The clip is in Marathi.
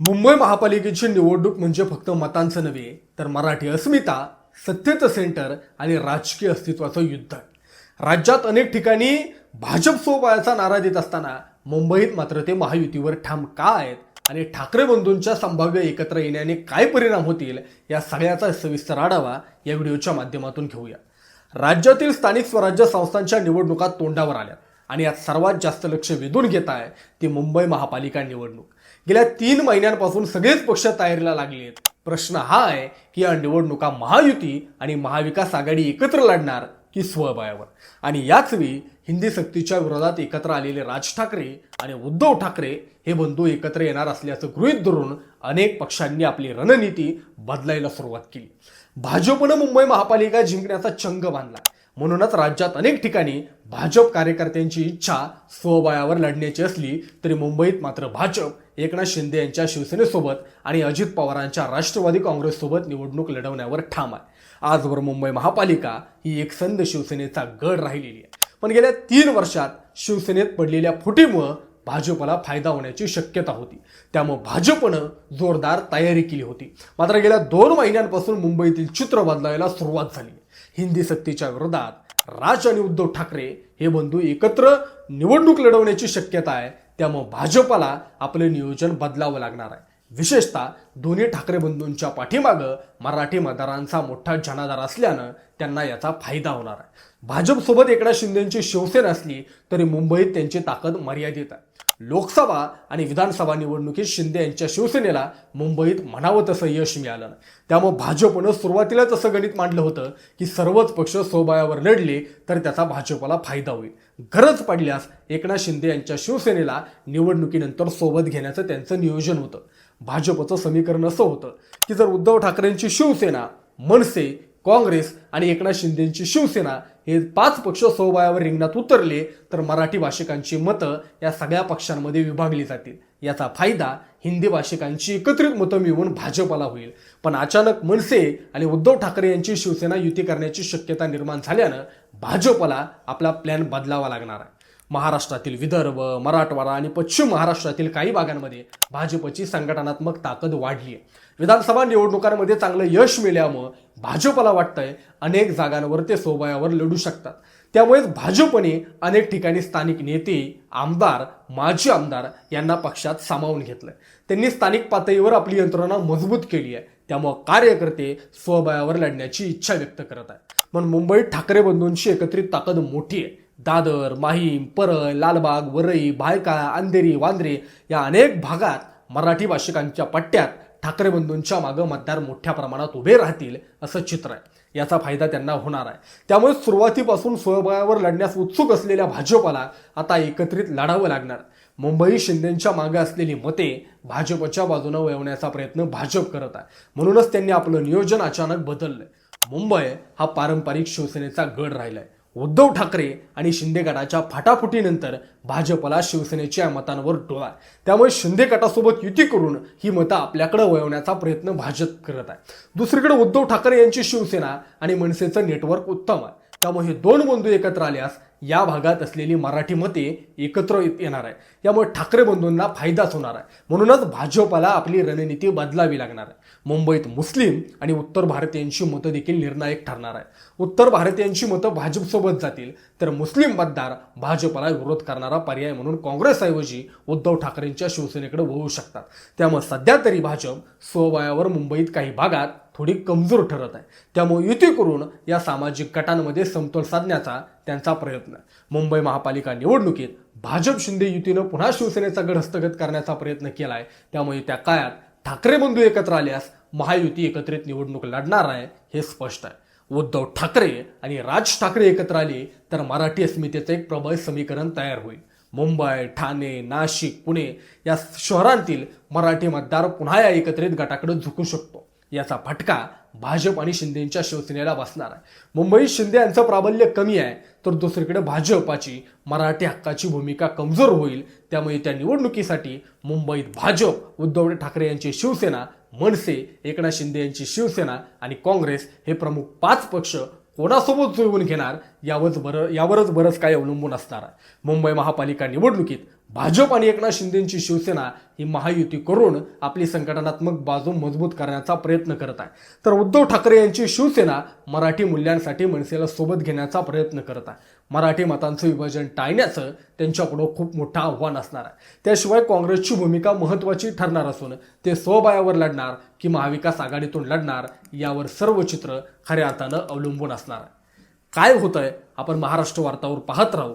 मुंबई महापालिकेची निवडणूक म्हणजे फक्त मतांचं नव्हे तर मराठी अस्मिता सत्तेचं सेंटर आणि राजकीय अस्तित्वाचं युद्ध. राज्यात अनेक ठिकाणी भाजप सोबळाचा नारा देत असताना मुंबईत मात्र ते महायुतीवर ठाम का आहेत आणि ठाकरे बंधूंच्या संभाव्य एकत्र येण्याने काय परिणाम होतील या सगळ्याचा सविस्तर आढावा या व्हिडिओच्या माध्यमातून घेऊया. राज्यातील स्थानिक स्वराज्य संस्थांच्या निवडणुका तोंडावर आल्या आणि यात सर्वात जास्त लक्ष वेधून घेत आहे ती मुंबई महापालिका निवडणूक. गेल्या तीन महिन्यांपासून सगळेच पक्ष तयारीला लागले आहेत प्रश्न हा आहे की या निवडणुका महायुती आणि महाविकास आघाडी एकत्र लढणार की स्वबळावर आणि याच वेळी हिंदी सक्तीच्या विरोधात एकत्र आलेले राज ठाकरे आणि उद्धव ठाकरे हे बंधू एकत्र येणार असल्याचं गृहीत धरून अनेक पक्षांनी आपली रणनीती बदलायला सुरुवात केली. भाजपनं मुंबई महापालिका जिंकण्याचा चंग बांधला. म्हणूनच राज्यात अनेक ठिकाणी भाजप कार्यकर्त्यांची इच्छा स्वबळावर लढण्याची असली तरी मुंबईत मात्र भाजप एकनाथ शिंदे यांच्या शिवसेनेसोबत आणि अजित पवारांच्या राष्ट्रवादी काँग्रेससोबत निवडणूक लढवण्यावर ठाम आहे. आजवर मुंबई महापालिका ही एकसंध शिवसेनेचा गड राहिलेली आहे. पण गेल्या तीन वर्षात शिवसेनेत पडलेल्या फुटीमुळं भाजपला फायदा होण्याची शक्यता होती. त्यामुळे भाजपनं जोरदार तयारी केली होती. मात्र गेल्या दोन महिन्यांपासून मुंबईतील चित्र बदलायला सुरुवात झाली. हिंदी सक्तीच्या विरोधात राज आणि उद्धव ठाकरे हे बंधू एकत्र निवडणूक लढवण्याची शक्यता आहे त्यामुळे भाजपला आपलं नियोजन बदलावं लागणार आहे. विशेषतः दोन्ही ठाकरे बंधूंच्या पाठीमागं मराठी मतदारांचा मोठा जनाधार असल्यानं त्यांना याचा फायदा होणार आहे. भाजपसोबत एकनाथ शिंदेची शिवसेना असली तरी मुंबईत त्यांची ताकद मर्यादित आहे. लोकसभा आणि विधानसभा निवडणुकीत शिंदे यांच्या शिवसेनेला मुंबईत म्हणावं तसं यश मिळालं. नाही त्यामुळे भाजपनं सुरुवातीलाच असं गणित मांडलं होतं की सर्वच पक्ष सोबायावर लढले तर त्याचा भाजपला फायदा होईल. गरज पडल्यास एकनाथ शिंदे यांच्या शिवसेनेला निवडणुकीनंतर सोबत घेण्याचं त्यांचं नियोजन होतं. भाजपचं समीकरण असं होतं की जर उद्धव ठाकरेंची शिवसेना मनसे काँग्रेस आणि एकनाथ शिंदेची शिवसेना हे पाच पक्ष स्वबळावर रिंगणात उतरले तर मराठी भाषिकांची मतं या सगळ्या पक्षांमध्ये विभागली जातील. याचा फायदा हिंदी भाषिकांची एकत्रित मतं मिळवून भाजपला होईल. पण अचानक मनसे आणि उद्धव ठाकरे यांची शिवसेना युती करण्याची शक्यता निर्माण झाल्यानं भाजपला आपला प्लॅन बदलावा लागणार आहे. महाराष्ट्रातील विदर्भ मराठवाडा आणि पश्चिम महाराष्ट्रातील काही भागांमध्ये भाजपची संघटनात्मक ताकद वाढली आहे विधानसभा निवडणुकांमध्ये चांगलं यश मिळाल्यामुळं भाजपला वाटतंय अनेक जागांवर ते सोबळ्यावर लढू शकतात. त्यामुळेच भाजपने अनेक ठिकाणी स्थानिक नेते आमदार माजी आमदार यांना पक्षात सामावून घेतलंय. त्यांनी स्थानिक पातळीवर आपली यंत्रणा मजबूत केली आहे. त्यामुळं कार्यकर्ते स्वबळावर लढण्याची इच्छा व्यक्त करत आहेत. पण मुंबईत ठाकरे बंधूंची एकत्रित ताकद मोठी आहे. दादर माहीम परळ लालबाग वरई भायकाळा अंधेरी वांद्रे या अनेक भागात मराठी भाषिकांच्या पट्ट्यात ठाकरे बंधूंच्या मागं मतदार मोठ्या प्रमाणात उभे राहतील असं चित्र आहे. याचा फायदा त्यांना होणार आहे. त्यामुळे सुरुवातीपासून स्वबळावर लढण्यास उत्सुक असलेल्या भाजपला आता एकत्रित लढावं लागणार. मुंबई शिंदेच्या मागे असलेली मते भाजपच्या बाजूनं वळवण्याचा प्रयत्न भाजप करत आहे. म्हणूनच त्यांनी आपलं नियोजन अचानक बदललंय. मुंबई हा पारंपरिक शिवसेनेचा गड राहिलाय. उद्धव ठाकरे आणि शिंदे गटाच्या फाटाफुटीनंतर भाजपला शिवसेनेच्या मतांवर डोळा त्यामुळे शिंदे गटासोबत युती करून ही मतं आपल्याकडे वळवण्याचा प्रयत्न भाजप करत आहे. दुसरीकडे उद्धव ठाकरे यांची शिवसेना आणि मनसेचं नेटवर्क उत्तम आहे. त्यामुळे हे दोन बंधू एकत्र आल्यास या भागात असलेली मराठी मते एकत्र येत- येणार आहे. त्यामुळे ठाकरे बंधूंना फायदाच होणार आहे. म्हणूनच भाजपला आपली रणनीती बदलावी लागणार आहे. मुंबईत मुस्लिम आणि उत्तर भारतीयांची मतं देखील निर्णायक ठरणार आहे. उत्तर भारतीयांची मतं भाजपसोबत जातील तर मुस्लिम मतदार भाजपला विरोध करणारा पर्याय म्हणून काँग्रेसऐवजी उद्धव ठाकरेंच्या शिवसेनेकडे वळू शकतात. त्यामुळे सध्या तरी भाजप स्वबळावर मुंबईत काही भागात थोडी कमजोर ठरत आहे. त्यामुळे युती करून या सामाजिक गटांमध्ये समतोल साधण्याचा त्यांचा प्रयत्न. मुंबई महापालिका निवडणुकीत भाजप शिंदे युतीनं पुन्हा शिवसेनेचा गड हस्तगत करण्याचा प्रयत्न केला आहे त्यामुळे त्या काळात ठाकरे बंधू एकत्र आल्यास महायुती एकत्रित निवडणूक लढणार आहे हे स्पष्ट आहे. उद्धव ठाकरे आणि राज ठाकरे एकत्र आले तर मराठी अस्मितेचं एक प्रबळ समीकरण तयार होईल. मुंबई ठाणे नाशिक पुणे या शहरांतील मराठी मतदार पुन्हा या एकत्रित गटाकडे झुकू शकतो. याचा फटका भाजप आणि शिंदेंच्या शिवसेनेला बसणार आहे. मुंबईत शिंदे यांचं प्राबल्य कमी आहे तर दुसरीकडे भाजपाची मराठी हक्काची भूमिका कमजोर होईल त्यामुळे त्या निवडणुकीसाठी मुंबईत भाजप उद्धव ठाकरे यांची शिवसेना मनसे एकनाथ शिंदे यांची शिवसेना आणि काँग्रेस हे प्रमुख पाच पक्ष कोणासोबत जुळवून घेणार यावरच बरं यावरच बरंच काही अवलंबून असणार आहे. मुंबई महापालिका निवडणुकीत भाजप आणि एकनाथ शिंदेची शिवसेना ही महायुती करून आपली संघटनात्मक बाजू मजबूत करण्याचा प्रयत्न करत आहे. तर उद्धव ठाकरे यांची शिवसेना मराठी मूल्यांसाठी मनसेला सोबत घेण्याचा प्रयत्न करत आहे. मराठी मतांचं विभाजन टाळण्याचं त्यांच्याकडं खूप मोठं आव्हान असणार आहे. त्याशिवाय काँग्रेसची भूमिका महत्त्वाची ठरणार असून ते स्वबळावर लढणार की महाविकास आघाडीतून लढणार यावर सर्व चित्र खऱ्या अर्थानं अवलंबून असणार आहे. काय होतंय? आपण महाराष्ट्र वार्तावर पाहत राहू.